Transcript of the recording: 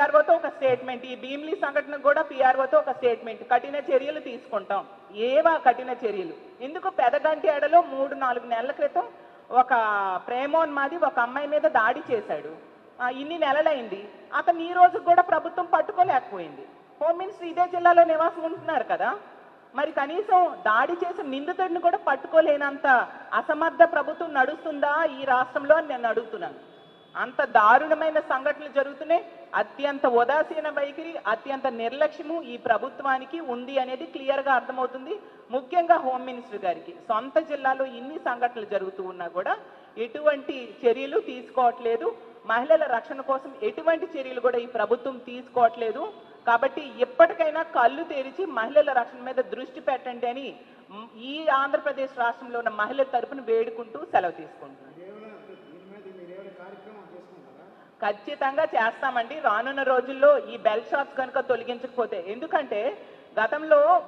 పిఆర్ఓతో ఒక స్టేట్మెంట్ ఈ భీమ్లీ సంఘటన కూడా పిఆర్ఓతో ఒక స్టేట్మెంట్ కఠిన చర్యలు తీసుకుంటాం. ఏవా కఠిన చర్యలు? ఎందుకు పెదగంటి ఎడలో మూడు నాలుగు నెలల క్రితం ఒక ప్రేమోన్మాది ఒక అమ్మాయి మీద దాడి చేశాడు. ఇన్ని నెలలైంది. అతను ఈ రోజు కూడా ప్రభుత్వం పట్టుకోలేకపోయింది. హోమ్ మినిస్టర్ ఇదే జిల్లాలో నివాసం ఉంటున్నారు కదా? మరి కనీసం దాడి చేసిన నిందితుడిని కూడా పట్టుకోలేనంత అసమర్థ ప్రభుత్వం నడుస్తుందా ఈ రాష్ట్రంలో అని నేను అడుగుతున్నాను. అంత దారుణమైన సంఘటనలు జరుగుతున్నాయి. అత్యంత ఉదాసీన వైఖరి అత్యంత నిర్లక్ష్యము ఈ ప్రభుత్వానికి ఉంది అనేది క్లియర్గా అర్థమవుతుంది. ముఖ్యంగా హోమ్ మినిస్టర్ గారికి. సొంత జిల్లాలో ఇన్ని సంఘటనలు జరుగుతూ ఉన్నా కూడా ఎటువంటి చర్యలు తీసుకోవట్లేదు. మహిళల రక్షణ కోసం ఎటువంటి చర్యలు కూడా ఈ ప్రభుత్వం తీసుకోవట్లేదు. కాబట్టి ఎప్పటికైనా కళ్ళు తెరిచి మహిళల రక్షణ మీద దృష్టి పెట్టండి అని ఈ ఆంధ్రప్రదేశ్ రాష్ట్రంలో ఉన్న మహిళల తరపున వేడుకుంటూ సెలవు తీసుకుంటున్నాను. ఖచ్చితంగా చేస్తామండి. రానున్న రోజుల్లో ఈ బెల్ షాప్స్ కనుక తొలగించకపోతే. ఎందుకంటే గతంలో